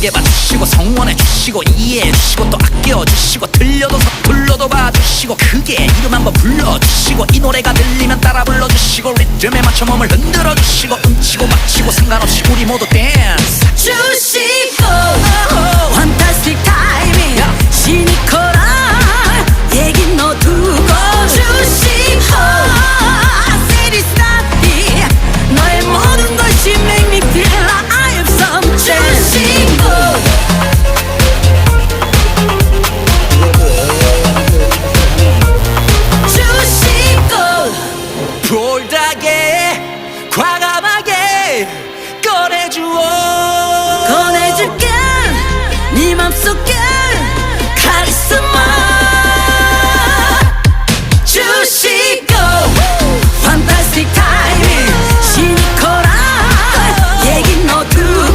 예쁘게 봐주시고 성원해 주시고 이해해 주시고 또 아껴 주시고 들려도 서툴러도 봐주시고 크게 이름 한번 불러주시고 이 노래가 들리면 따라 불러주시고 리듬에 맞춰 몸을 흔들어 주시고 음치고 박치고 상관없이 우리 모두 댄스 골다게 과감하게 꺼내주어. 꺼내줄게. 네 맘속에